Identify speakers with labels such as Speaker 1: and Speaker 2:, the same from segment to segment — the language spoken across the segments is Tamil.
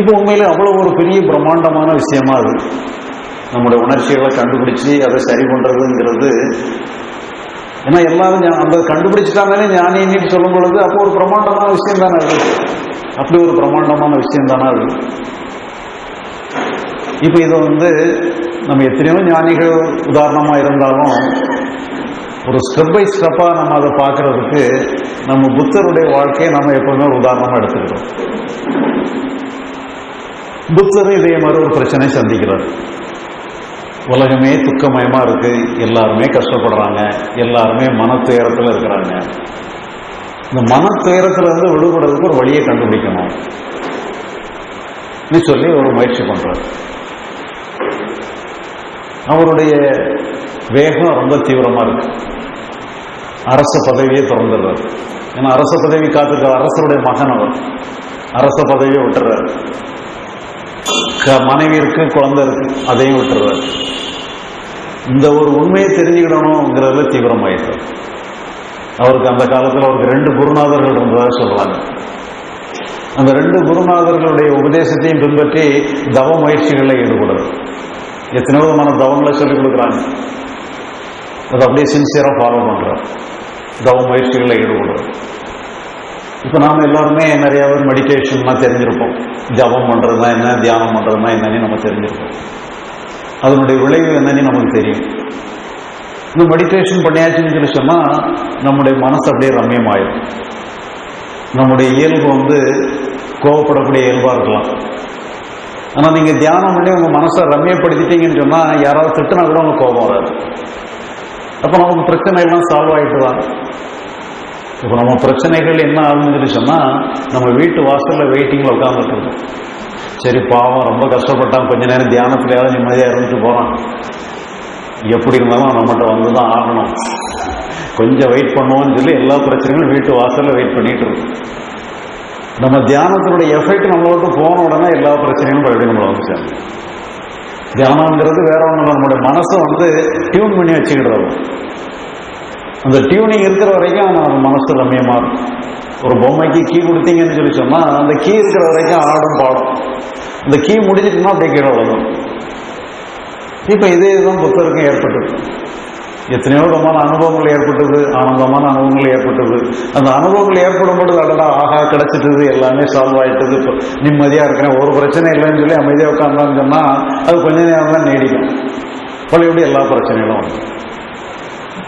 Speaker 1: இப்போ உண்மையில அவ்வளவு ஒரு பெரிய பிரம்மாண்டமான விஷயமா அது. நம்முடைய உணர்ச்சிகளை கண்டுபிடிச்சு அதை சரி பண்றதுங்கிறது. ஏன்னா எல்லாரும் அந்த கண்டுபிடிச்சிட்டாங்கன்னு ஞானின்னு சொல்லும் பொழுது அப்போ ஒரு பிரம்மாண்டமான விஷயம் தானே அது. அப்படி ஒரு பிரம்மாண்டமான விஷயம் தானே அது. இப்போ இதை வந்து நம்ம எத்தனையோ ஞானிகள் உதாரணமா இருந்தாலும் ஒரு ஸ்டெப் பை ஸ்டெப்பா நம்ம அதை பார்க்கறதுக்கு நம்ம புத்தருடைய வாழ்க்கையை நம்ம எப்பவுமே உதாரணமா எடுத்துக்கிறோம். புத்தரும் இதே மாதிரி ஒரு பிரச்சனை சந்திக்கிறார். உலகமே துக்கமயமா இருக்கு. எல்லாருமே கஷ்டப்படுறாங்க. எல்லாருமே மன துயரத்தில் இருக்கிறாங்க. இந்த மன துயரத்துல இருந்து விடுபடுறதுக்கு ஒரு வழியை கண்டுபிடிக்கணும். சொல்லி ஒரு முயற்சி பண்றார். அவருடைய வேகம் ரொம்ப தீவிரமா இருக்கு. அரச பதவியை திறந்துடுறார். ஏன்னா அரச பதவி காத்துக்கிற அரசருடைய மகன் அவர். அரச பதவியை விட்டுறாரு. மனைவி இருக்கு குழந்தை இருக்கு அதையும் விட்டுறாரு. இந்த ஒரு உண்மையை தெரிஞ்சுக்கிடணுங்கிறதுல தீவிரமாயிட்டு அவருக்கு அந்த காலத்தில் அவருக்கு ரெண்டு குருநாதர்கள் இருந்ததாக சொல்றாங்க. அந்த ரெண்டு குருநாதர்களுடைய உபதேசத்தையும் பின்பற்றி தவ முயற்சிகளில் ஈடுபடுறது எத்தனையோ விதமான தவங்களை சொல்லிக் கொடுக்குறாங்க. அதை அப்படியே சின்சியராக ஃபாலோ பண்ணுறாரு தவ முயற்சிகளில் ஈடுபடுறது இப்போ நாம் எல்லாருமே நிறைய பேர் மெடிடேஷன்லாம் தெரிஞ்சிருப்போம். ஜபம் பண்ணுறதுனா என்ன தியானம் பண்ணுறதுனா என்னன்னு நம்ம தெரிஞ்சிருப்போம். அதனுடைய விளைவு என்னன்னு நமக்கு தெரியும். இந்த மெடிடேஷன் பண்ணியாச்சுன்னு சொல்லி சொன்னால் நம்முடைய மனசு அப்படியே ரம்யமாயிடும் நம்முடைய இயல்பு வந்து கோவப்படக்கூடிய இயல்பாக இருக்கலாம். ஆனால் நீங்கள் தியானம் பண்ணி உங்கள் மனசை ரம்யப்படுத்திட்டீங்கன்னு சொன்னால் யாராவது திட்டுனா கூட உங்களுக்கு கோபம் வராது. அப்போ நமக்கு பிரச்சனை எல்லாம் சால்வ் ஆகிட்டு தான் இப்போ நம்ம பிரச்சனைகள் என்ன ஆகுதுன்னு சொல்லி சொன்னால் நம்ம வீட்டு வாசலில் வெயிட்டிங்கில் உட்காந்துட்டு சரி பாவம் ரொம்ப கஷ்டப்பட்டான். கொஞ்ச நேரம் தியானத்துலையாவது நிம்மதியாக இருந்துட்டு போகிறான் எப்படி இருந்தாலும் நம்மகிட்ட வந்து தான் ஆகணும். கொஞ்சம் வெயிட் பண்ணுவோம்னு சொல்லி எல்லா பிரச்சனைகளும் வீட்டு வாசலில் வெயிட் பண்ணிட்டு இருக்கோம் நம்ம தியானத்தினுடைய எஃபெக்ட் நம்மளை விட்டு போன உடனே எல்லா பிரச்சனைகளும் எப்படி நம்மளை வந்து சேரும். தியானம்ங்கிறது வேற ஒன்று நம்மளுடைய மனசை வந்து டியூன் பண்ணி வச்சுக்கிடுறது அந்த டியூனிங் இருக்கிற வரைக்கும் நம்ம மனசு ரம்யமா இருக்கும். ஒரு பொம்மைக்கு கீ கொடுத்தீங்கன்னு சொல்லி சொன்னா அந்த கீ இருக்கிற வரைக்கும் ஆடும் பாடும். அந்த கீ முடிஞ்சிட்டுனா அப்படியே கீழே வளரும் இப்ப இதே இதுதான் புத்தருக்கும் ஏற்பட்டது. எத்தனையோ விதமான அனுபவங்கள் ஏற்பட்டது ஆனந்தமான அனுபவங்கள் ஏற்பட்டது. அந்த அனுபவங்கள் ஏற்படும் பொழுது அடடா ஆகா கிடைச்சிட்டது எல்லாமே சால்வ் ஆயிட்டது. இப்போ நிம்மதியா இருக்கிறேன் ஒரு பிரச்சனை இல்லைன்னு சொல்லி அமைதியாக உட்காந்தான்னு சொன்னா அது கொஞ்ச நேரம் தான் நீடிக்கும் பழையபடி எல்லா பிரச்சனைகளும்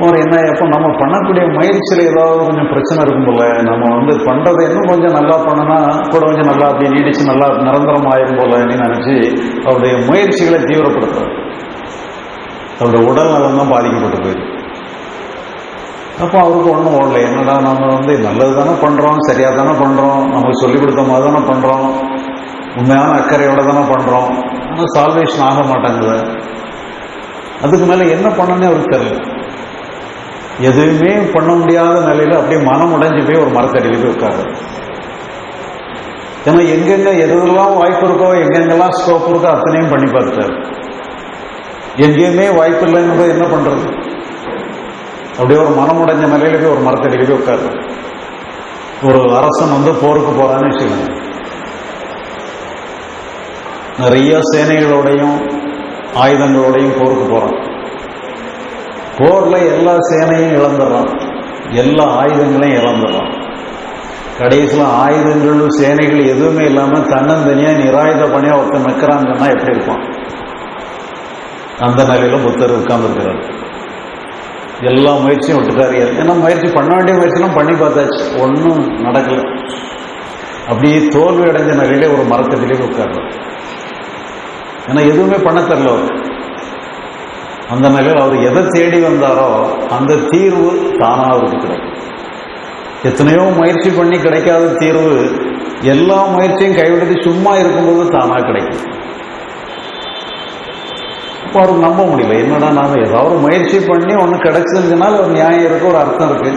Speaker 1: ஒரு என்ன எப்போ நம்ம பண்ணக்கூடிய முயற்சியில் ஏதாவது கொஞ்சம் பிரச்சனை இருக்கும் போல நம்ம வந்து பண்ணுறது இன்னும் கொஞ்சம் நல்லா பண்ணனா கூட கொஞ்சம் நல்லா அப்படி நீடிச்சு நல்லா நிரந்தரம் ஆயிரும் போலன்னு நினச்சி அவருடைய முயற்சிகளை தீவிரப்படுத்துறது அவருடைய உடல் நலம் தான் பாதிக்கப்பட்டு போயிருக்கு. அப்போ அவருக்கு ஒன்றும் ஓடல. என்னடா நம்ம வந்து நல்லது தானே பண்ணுறோம் சரியாக தானே பண்ணுறோம் நமக்கு சொல்லிக் கொடுத்த மாதிரி தானே பண்ணுறோம் உண்மையான அக்கறையோட தானே பண்ணுறோம் ஆனால் சால்வேஷன் ஆக மாட்டேங்குது. அதுக்கு மேலே என்ன பண்ணணும்னே அவருக்கு தெரியல. எதுவுமே பண்ண முடியாத நிலையில அப்படியே மனம் உடைஞ்சு போய் ஒரு மரத்தடியில் போய் உட்காரு. ஏன்னா எங்கெங்க எதெல்லாம் வாய்ப்பு இருக்கோ எங்கெங்கெல்லாம் ஸ்கோப் இருக்கோ அத்தனையும் பண்ணி பார்த்துட்டாரு. எங்கேயுமே வாய்ப்பு இல்லைன்னு என்ன பண்றது? அப்படியே ஒரு மனம் உடைஞ்ச நிலையில போய் ஒரு மரத்தடியில் போய் உட்காரு. ஒரு அரசன் வந்து போருக்கு போறான்னு வச்சுக்கோங்க. நிறைய சேனைகளோடையும் ஆயுதங்களோடையும் போருக்கு போறான். போர்ல எல்லா சேனையும் இழந்துடுறான். எல்லா ஆயுதங்களையும் இழந்துடுறான். கடைசியில் ஆயுதங்கள் சேனைகள் எதுவுமே இல்லாமல் தன்னந்தனியா நிராயுத பணியா ஒருத்தர் நிற்கிறாங்கன்னா எப்படி இருக்கும் அந்த நிலையில புத்தர் உட்கார்ந்துருக்கிறார். எல்லா முயற்சியும் விட்டுட்டாரு. ஏன்னா முயற்சி பண்ண வேண்டிய முயற்சியெல்லாம் பண்ணி பார்த்தாச்சு. ஒன்றும் நடக்கல. அப்படியே தோல்வி அடைஞ்ச நிலையிலே ஒரு மரத்தடியிலே உட்கார்றார். ஏன்னா எதுவுமே பண்ண தெரியல அவருக்கு. அந்த நிலையில் அவர் எதை தேடி வந்தாரோ அந்த தீர்வு தானாக அவருக்கு கிடைக்கும். எத்தனையோ முயற்சி பண்ணி கிடைக்காத தீர்வு எல்லா முயற்சியும் கைவிடுத்து சும்மா இருக்கும்போது தானாக கிடைக்கும். அப்போ அவருக்கு நம்ப முடியல என்னடா நாம ஏதாவது முயற்சி பண்ணி ஒன்று கிடைச்சதுனால ஒரு நியாயம் இருக்கு ஒரு அர்த்தம் இருக்கு.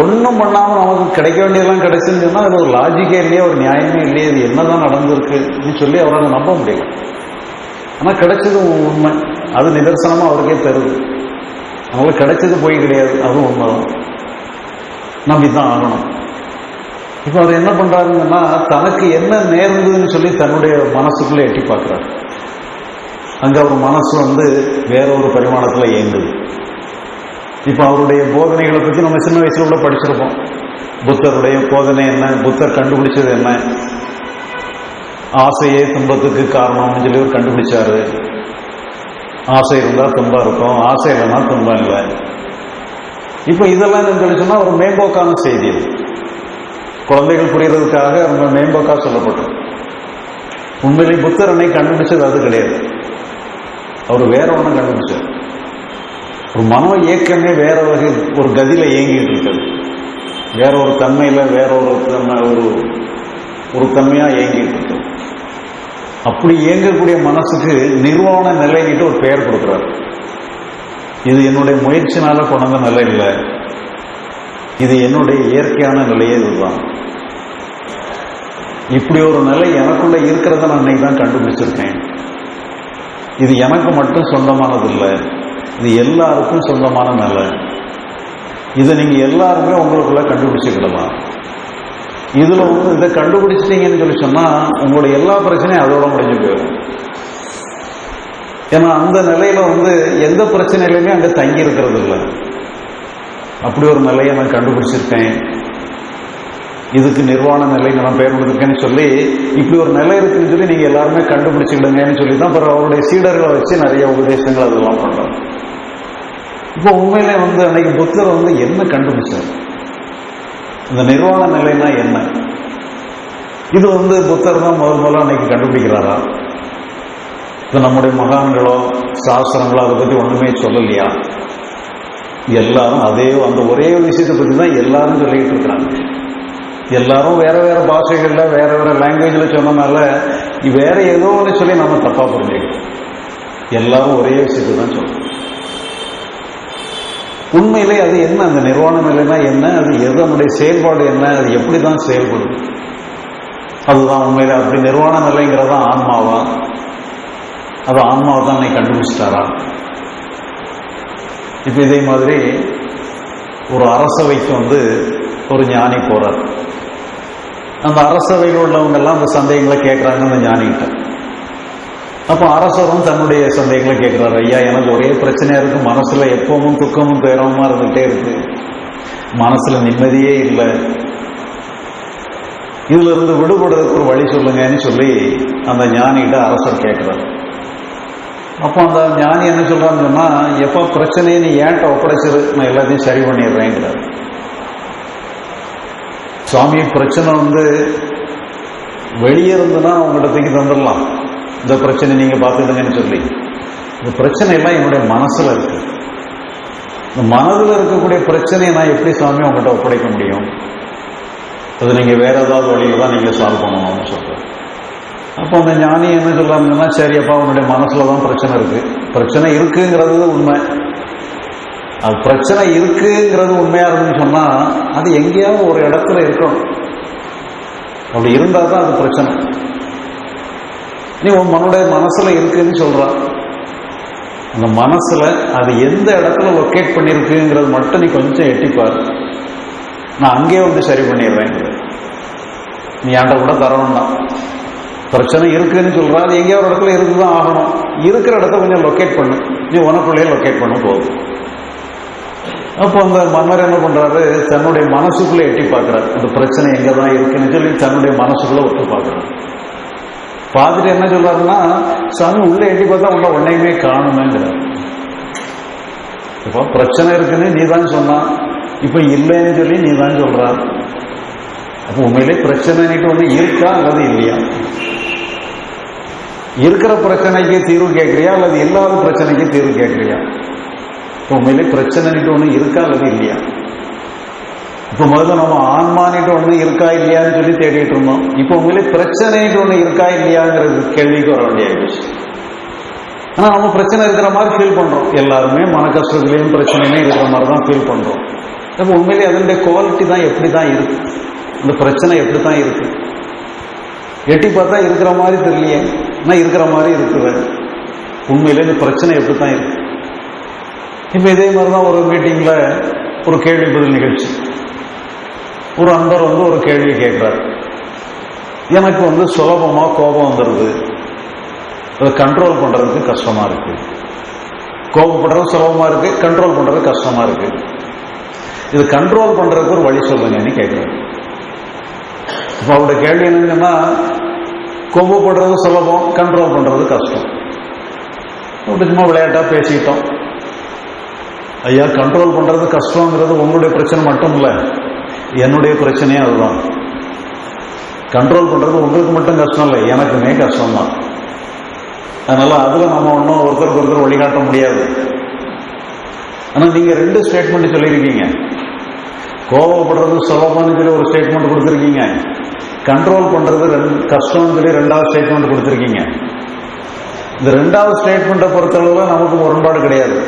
Speaker 1: ஒன்றும் பண்ணாமல் நமக்கு கிடைக்க வேண்டியதெல்லாம் கிடைச்சுன்னு சொன்னா அது ஒரு லாஜிக்கே இல்லையே ஒரு நியாயமே இல்லையே இது என்னதான் நடந்திருக்குன்னு சொல்லி அவரால் நம்ப முடியல. ஆனால் கிடைச்சது உண்மை. அது நிதர்சனமா அவருக்கே தருது அவங்களுக்கு கிடைச்சது போய் கிடையாது அதுவும் உண்மைதான். நம்பி தான் ஆகணும். இப்போ அவர் என்ன பண்றாருங்கன்னா தனக்கு என்ன நேர்ந்ததுன்னு சொல்லி தன்னுடைய மனசுக்குள்ளே எட்டி பார்க்கிறார். அங்க அவர் மனசு வந்து வேற ஒரு பரிமாணத்துல இயங்குது. இப்போ அவருடைய போதனைகளை பத்தி நம்ம சின்ன வயசுல கூட படிச்சிருப்போம். புத்தருடைய போதனை என்ன புத்தர் கண்டுபிடிச்சது என்ன ஆசையே துன்பத்துக்கு காரணம்னு சொல்லி அவர் கண்டுபிடிச்சாரு. ஆசை இருந்தால் துன்பம் இருக்கும் ஆசை இல்லைன்னா துன்பம் இல்லை. இப்போ இதெல்லாம் என்னன்னு சொல்லி ஒரு மேம்போக்கான செய்தி குழந்தைகள் புரியறதுக்காக ரொம்ப மேம்போக்காக சொல்லப்பட்டது. உண்மையிலே புத்தரனை கண்டுபிடிச்சது அது கிடையாது. அவர் வேற ஒன்றும் கண்டுபிடிச்சார். ஒரு மனோ இயக்கமே வேற வகை ஒரு கதியில இயங்கிட்டு இருக்குது வேற ஒரு தன்மையில வேற ஒரு தன்மை ஒரு ஒரு தன்மையா இயங்கிட்டு இருக்கு அப்படி இயங்கக்கூடிய மனசுக்கு நிர்வாண நிலைங்கிட்டு ஒரு பெயர் கொடுக்குறாரு. இது என்னுடைய முயற்சினால கொண்ட நிலை இல்லை. இது என்னுடைய இயற்கையான நிலையே இதுதான் இப்படி ஒரு நிலை எனக்குள்ள இருக்கிறத நான் இன்னைக்கு தான் கண்டுபிடிச்சிருக்கேன். இது எனக்கு மட்டும் சொந்தமானது இல்லை. இது எல்லாருக்கும் சொந்தமான நிலை. இதை நீங்க எல்லாருமே உங்களுக்குள்ள கண்டுபிடிச்சுக்கிடலாம். இதுல வந்து இதை கண்டுபிடிச்சிட்டீங்கன்னு சொல்லி சொன்னா உங்களுடைய எல்லா பிரச்சனையும் அதோட முடிஞ்சு போயிடும். ஏன்னா அந்த நிலையில வந்து எந்த பிரச்சனையிலுமே அங்க தங்கி இருக்கிறது இல்லை. அப்படி ஒரு நிலையை நான் கண்டுபிடிச்சிருக்கேன். இதுக்கு நிர்வாண நிலை நான் பேர் கொடுத்துருக்கேன்னு சொல்லி இப்படி ஒரு நிலை இருக்குன்னு சொல்லி நீங்க எல்லாருமே கண்டுபிடிச்சிக்கிடுங்கன்னு சொல்லி தான் அப்புறம் அவருடைய சீடர்களை வச்சு நிறைய உபதேசங்கள் அதெல்லாம் பண்ணுறோம் இப்போ உண்மையிலே வந்து அன்னைக்கு புத்தர் வந்து என்ன கண்டுபிடிச்சார்? இந்த நிர்வாண நிலைனா என்ன? இது வந்து புத்தர் தான் முதல் முதல்ல அன்னைக்கு கண்டுபிடிக்கிறாரா? இது நம்முடைய மகான்களோ சாஸ்திரங்களோ அதை பற்றி ஒன்றுமே சொல்லலையா? எல்லாரும் அதே அந்த ஒரே விஷயத்தை பற்றி தான் எல்லாரும் சொல்லிக்கிட்டு இருக்கிறாங்க. எல்லாரும் வேற வேற பாஷைகளில் வேற வேற லாங்குவேஜில் சொன்னனால வேற ஏதோ ஒன்று சொல்லி நம்ம தப்பாக புரிஞ்சுக்கிறோம். எல்லாரும் ஒரே விஷயத்தை தான் சொல்கிறோம் உண்மையிலே அது என்ன? அந்த நிர்வாண நிலைனா என்ன? அது எதனுடைய செயல்பாடு என்ன? அது எப்படி தான் செயல்படும்? அதுதான் உண்மையில அப்படி நிர்வாண நிலைங்கிறதா ஆன்மாவா? அது ஆன்மாவை தான் அன்னைக்கு கண்டுபிடிச்சிட்டாரா? இப்போ இதே மாதிரி ஒரு அரசவைக்கு வந்து ஒரு ஞானி போறார். அந்த அரசவையில் உள்ளவங்க எல்லாம் அந்த சந்தேகங்களை கேட்குறாங்க அந்த ஞானிகிட்ட. அப்போ அரசரும் தன்னுடைய சந்தேகங்களை கேட்கிறாரு. ஐயா எனக்கு ஒரே பிரச்சனையா இருக்கு. மனசுல எப்பவும் துக்கமும் துயரமுமா இருந்துகிட்டே இருக்கு. மனசுல நிம்மதியே இல்லை. இதுல இருந்து விடுபடுறதுக்கு ஒரு வழி சொல்லுங்கன்னு சொல்லி அந்த ஞானிகிட்ட அரசர் கேட்கிறார். அப்போ அந்த ஞானி என்ன சொல்றான்னு சொன்னா எப்போ பிரச்சனையை நீ ஏன்ட்ட ஒப்படைச்சிரு நான் எல்லாத்தையும் சரி பண்ணிடுறேங்கிறார். சுவாமி பிரச்சனை வந்து வெளியே இருந்துன்னா உங்கள்கிட்ட தூக்கி தந்துடலாம். இந்த பிரச்சனை நீங்க பார்த்துடுங்கன்னு சொல்லி. இந்த பிரச்சனை எல்லாம் என்னுடைய மனசுல இருக்கு. இந்த மனதில் இருக்கக்கூடிய பிரச்சனையை நான் எப்படி சாமி உங்கள்கிட்ட ஒப்படைக்க முடியும்? அது நீங்க வேற ஏதாவது வழியில தான் நீங்க சால்வ் பண்ணணும்னு சொல்றேன். அப்போ அந்த ஞானி என்ன சொல்றாங்கன்னா சரி அப்பா உன்னுடைய மனசுல தான் பிரச்சனை இருக்கு. பிரச்சனை இருக்குங்கிறது உண்மை. அது பிரச்சனை இருக்குங்கிறது உண்மையா இருக்குன்னு சொன்னா அது எங்கேயாவது ஒரு இடத்துல இருக்கணும். அப்படி இருந்தால் தான் அது பிரச்சனை. நீ உன் மனுடைய மனசுல இருக்குன்னு சொல்றான் அந்த மனசுல அது எந்த இடத்துல லொக்கேட் பண்ணிருக்குங்கிறது மட்டும் நீ கொஞ்சம் எட்டிப்பார். நான் அங்கேயே வந்து சரி பண்ணிடுறேன். நீ ஏன்ட கூட தரணும்னா பிரச்சனை இருக்குன்னு சொல்ற. அது எங்கேயோ ஒரு இடத்துல இருக்குதான் ஆகணும். இருக்கிற இடத்த கொஞ்சம் லொக்கேட் பண்ணு. நீ உனக்குள்ளேயே லொக்கேட் பண்ண போதும். அப்போ அந்த மன்னர் என்ன பண்றாரு? தன்னுடைய மனசுக்குள்ள எட்டி பார்க்கிறார் அந்த பிரச்சனை எங்க தான் இருக்குன்னு சொல்லி தன்னுடைய மனசுக்குள்ள ஒட்டு பார்க்கிறார் பார்த்துட்டு என்ன சொல்றாருன்னா சாமி உள்ள எட்டி பார்த்தா உள்ள உன்னையுமே காணுமேங்கிறார். இப்போ பிரச்சனை இருக்குன்னு நீ தான் சொன்னான். இப்போ இல்லைன்னு சொல்லி நீ தான் சொல்ற அப்போ உண்மையிலே பிரச்சனைட்டு ஒன்று இருக்கா அல்லது இல்லையா? இருக்கிற பிரச்சனைக்கு தீர்வு கேட்குறியா அல்லது இல்லாத பிரச்சனைக்கு தீர்வு கேட்குறியா? இப்போ உண்மையிலே பிரச்சனைட்டு ஒன்று இருக்கா அல்லது இல்லையா? இப்போ முதல்ல நம்ம ஆன்மானிட்டு ஒன்று இருக்கா இல்லையான்னு சொல்லி தேடிட்டு இருந்தோம். இப்போ உண்மையிலே பிரச்சனைட்டு ஒன்று இருக்கா இல்லையாங்கிறது கேள்விக்கு வர வேண்டிய விஷயம் ஆனா நம்ம பிரச்சனை இருக்கிற மாதிரி ஃபீல் பண்றோம். எல்லாருமே மன கஷ்டத்துலயும் பிரச்சனையுமே இருக்கிற மாதிரி தான் ஃபீல் பண்றோம். அப்போ உண்மையிலே அதனுடைய குவாலிட்டி தான் எப்படி தான் இருக்கு. இந்த பிரச்சனை எப்படி தான் இருக்கு. எட்டி பார்த்தா இருக்கிற மாதிரி தெரியலையே. ஆனால் இருக்கிற மாதிரி இருக்குது. உண்மையிலே இந்த பிரச்சனை எப்படி தான் இருக்கு. இப்போ இதே மாதிரி தான் ஒரு மீட்டிங்கில் ஒரு கேள்வி பதில் நிகழ்ச்சி. ஒரு அன்பர் வந்து ஒரு கேள்வி கேட்கிறார். எனக்கு வந்து சுலபமா கோபம் வந்துடுது அதை கண்ட்ரோல் பண்றதுக்கு கஷ்டமா இருக்கு. கோபப்படுறது சுலபமா இருக்கு கண்ட்ரோல் பண்றது கஷ்டமா இருக்கு. இது கண்ட்ரோல் பண்றதுக்கு ஒரு வழி சொல்லுங்கன்னு கேட்கிறார் இப்போ அவருடைய கேள்வி என்னங்கன்னா கோபப்படுறது சுலபம் கண்ட்ரோல் பண்றது கஷ்டம். அப்படி சும்மா விளையாட்டா பேசிக்கிட்டோம். ஐயா கண்ட்ரோல் பண்றது கஷ்டங்கிறது உங்களுடைய பிரச்சனை மட்டும் இல்லை. என்னுடைய பிரச்சனையே அதுதான். கண்ட்ரோல் பண்றது உங்களுக்கு மட்டும் கஷ்டம் இல்லை எனக்குமே கஷ்டம் தான் அதனால அதுல நம்ம ஒன்றும் ஒருத்தருக்கு ஒருத்தர் வழிகாட்ட முடியாது. ஆனா நீங்க ரெண்டு ஸ்டேட்மெண்ட் சொல்லியிருக்கீங்க. கோபப்படுறது சுலபம்னு சொல்லி ஒரு ஸ்டேட்மெண்ட் கொடுத்துருக்கீங்க. கண்ட்ரோல் பண்றது ரெண்டு கஷ்டம்னு சொல்லி ரெண்டாவது ஸ்டேட்மெண்ட் கொடுத்துருக்கீங்க. இந்த ரெண்டாவது ஸ்டேட்மெண்ட்டை பொறுத்தளவுல நமக்கு முரண்பாடு கிடையாது.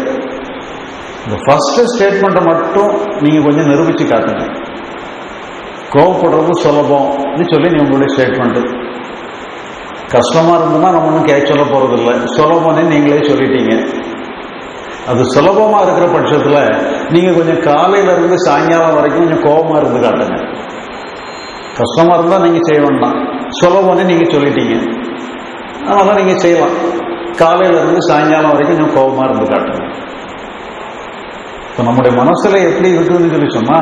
Speaker 1: இந்த ஃபர்ஸ்ட் ஸ்டேட்மெண்ட்டை மட்டும் நீங்க கொஞ்சம் நிரூபிச்சு காட்டுங்க. கோவப்படுறது சுலபம்னு சொல்லி நீ உங்களுடைய ஸ்டேட்மெண்ட் கஷ்டமா இருந்ததுன்னா நம்ம ஒன்றும் கேட்க சொல்ல போகிறதில்ல சுலபம்னு நீங்களே சொல்லிட்டீங்க. அது சுலபமா இருக்கிற பட்சத்தில் நீங்க கொஞ்சம் காலையில இருந்து சாயங்காலம் வரைக்கும் கொஞ்சம் கோபமா இருந்து காட்டுங்க. கஷ்டமா இருந்தா நீங்க செய்ய வேண்டாம். சுலபம்னு நீங்க சொல்லிட்டீங்க. அதனால நீங்க செய்யலாம். காலையில இருந்து சாயங்காலம் வரைக்கும் கொஞ்சம் கோபமா இருந்து காட்டுங்க. இப்போ நம்முடைய மனசுல எப்படி இருக்குதுன்னு சொல்லி சொன்னா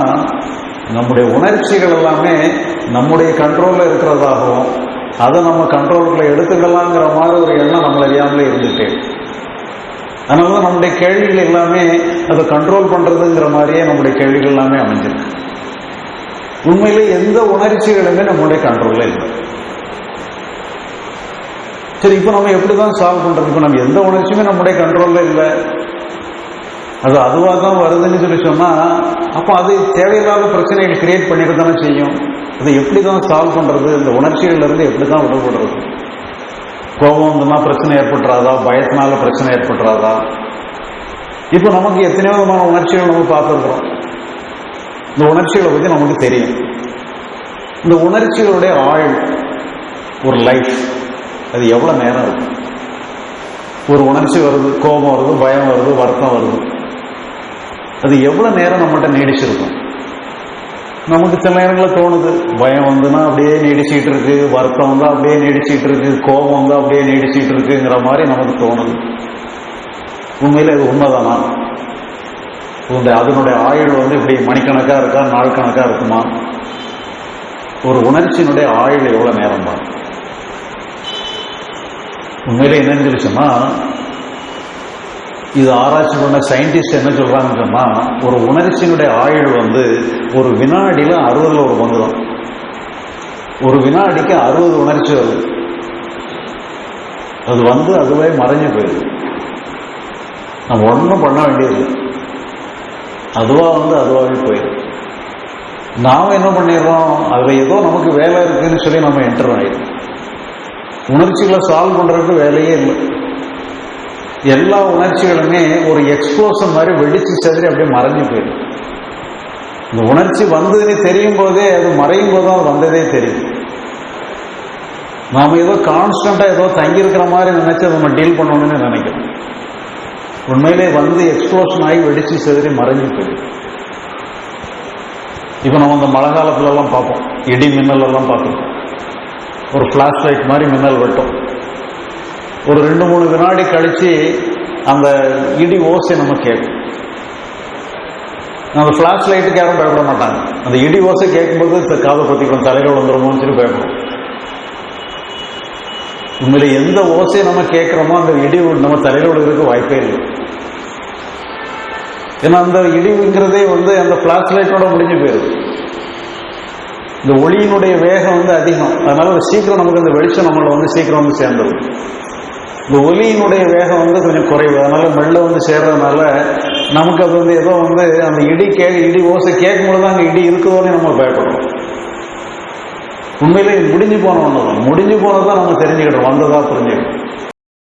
Speaker 1: நம்முடைய உணர்ச்சிகள் எல்லாமே நம்முடைய கண்ட்ரோலில் இருக்கிறதாகவும் அதை நம்ம கண்ட்ரோலுக்குள்ள எடுத்துக்கலாங்கிற மாதிரி ஒரு எண்ணம் நம்மள அறியாமலே இருந்துட்டு. அதனால நம்முடைய கேள்விகள் எல்லாமே அதை கண்ட்ரோல் பண்றதுங்கிற மாதிரியே நம்முடைய கேள்விகள் எல்லாமே அமைஞ்சிருக்கு. உண்மையில எந்த உணர்ச்சிகளுமே நம்முடைய கண்ட்ரோல்ல இல்லை. சரி இப்போ நம்ம எப்படிதான் சால்வ் பண்றது? இப்போ நம்ம எந்த உணர்ச்சியுமே நம்முடைய கண்ட்ரோல்ல இல்லை. அது அதுவாக தான் வருதுன்னு சொல்லி சொன்னால் அப்போ அது தேவையில்லாத பிரச்சனைகள் கிரியேட் பண்ணிட்டு தானே செய்யும். அதை எப்படி தான் சால்வ் பண்ணுறது இந்த உணர்ச்சிகள்லேருந்து எப்படி தான் விடுபடுறது? கோபம் வந்தோம்னா பிரச்சனை ஏற்பட்டுறாதா? பயத்தினால பிரச்சனை ஏற்பட்டுறாதா? இப்போ நமக்கு எத்தனையோ விதமான உணர்ச்சிகள் நம்ம பார்த்துருக்குறோம். இந்த உணர்ச்சிகளை பற்றி நமக்கு தெரியும். இந்த உணர்ச்சிகளுடைய ஆயுள் ஒரு லைஃப் அது எவ்வளோ நேரம் இருக்கும்? ஒரு உணர்ச்சி வருது கோபம் வருது பயம் வருது வருத்தம் வருது. அது எவ்வளவு நேரம் நம்மகிட்ட நீடிச்சிருக்கும்? நமக்கு சில நேரங்களில் தோணுது. பயம் வந்துன்னா அப்படியே நீடிச்சிட்டு இருக்கு. வருத்தம் வந்தால் அப்படியே நீடிச்சிட்டு இருக்கு. கோபம் வந்தா அப்படியே நீடிச்சிட்டு இருக்குங்கிற மாதிரி நமக்கு தோணுது. உண்மையில இது உண்மைதானா? இந்த அதனுடைய ஆயுள் வந்து இப்படி மணிக்கணக்கா இருக்கா நாள் கணக்கா இருக்குமா? ஒரு உணர்ச்சியினுடைய ஆயுள் எவ்வளவு நேரம் தான் உண்மையிலே என்னன்னு சொல்லி இது ஆராய்ச்சி பண்ண சயின்டிஸ்ட் என்ன சொல்கிறாங்கன்னா ஒரு உணர்ச்சியினுடைய ஆயுள் வந்து ஒரு வினாடியில அறுபதுல ஒரு பங்கு தான். ஒரு வினாடிக்கு அறுபது உணர்ச்சி வருது. அது வந்து அதுவே மறைஞ்சு போயிடுது. நம்ம ஒன்றும் பண்ண வேண்டியது அதுவா வந்து அதுவாகவே போயிடும் நாம் என்ன பண்ணிடுறோம்? அதுல ஏதோ நமக்கு வேலை இருக்குன்னு சொல்லி நம்ம என்டர் ஆயிடும் உணர்ச்சிகளை சால்வ் பண்றதுக்கு வேலையே இல்லை. எல்லா உணர்ச்சிகளுமே ஒரு எக்ஸ்ப்ளோஷன் மாதிரி வெடிச்சு செதறி அப்படியே மறைஞ்சு போயிடும். இந்த உணர்ச்சி வந்ததுன்னு தெரியும் போதே அது மறையும் போது அது வந்ததே தெரியும். நாம் ஏதோ கான்ஸ்டண்ட்டாக ஏதோ தங்கியிருக்கிற மாதிரி நினைச்சு நம்ம டீல் பண்ணணும்னு நினைக்கிறோம். உண்மையிலே வந்து எக்ஸ்ப்ளோஷன் ஆகி வெடிச்சு செதறி மறைஞ்சு போயிடும். இப்போ நம்ம இந்த மழை காலத்துலலாம் பார்ப்போம். இடி மின்னல் எல்லாம் பார்ப்போம் ஒரு ஃப்ளாஷ் லைட் மாதிரி மின்னல் வெட்டும். ஒரு ரெண்டு மூணு வினாடி கழிச்சு அந்த இடி ஓசை நம்ம கேட்கும் அந்த ஃப்ளாஷ் லைட்டுக்கு யாரும் பயப்பட மாட்டாங்க. அந்த இடி ஓசை கேட்கும்போது காதை பத்திக்கும் தலைகள் வந்துடுமோன்னு சொல்லி பயப்படும் உண்மையில எந்த ஓசையை நம்ம கேட்கிறோமோ அந்த இடி நம்ம தலையில விழுகிறதுக்கு வாய்ப்பே இல்லை. ஏன்னா அந்த இடிவுங்கிறதே வந்து அந்த ஃப்ளாஷ் லைட்டோட முடிஞ்சு போயிடும் இந்த ஒளியினுடைய வேகம் வந்து அதிகம். அதனால சீக்கிரம் நமக்கு அந்த வெளிச்சம் நம்மளை வந்து சீக்கிரம் வந்து சேர்ந்துடும் இந்த ஒலியினுடைய வேகம் வந்து கொஞ்சம் குறைவு. அதனால மெல்ல வந்து சேர்றதுனால நமக்கு அது வந்து ஏதோ வந்து அந்த இடி கே இடி ஓசை கேட்கும் பொழுது அங்கே இடி இருக்குதோன்னு நம்ம பயப்படுறோம். உண்மையிலே முடிஞ்சு போன ஒன்று முடிஞ்சு போனதான் நம்ம தெரிஞ்சுக்கிட்டோம். வந்ததா புரிஞ்சுக்கிட்டோம்.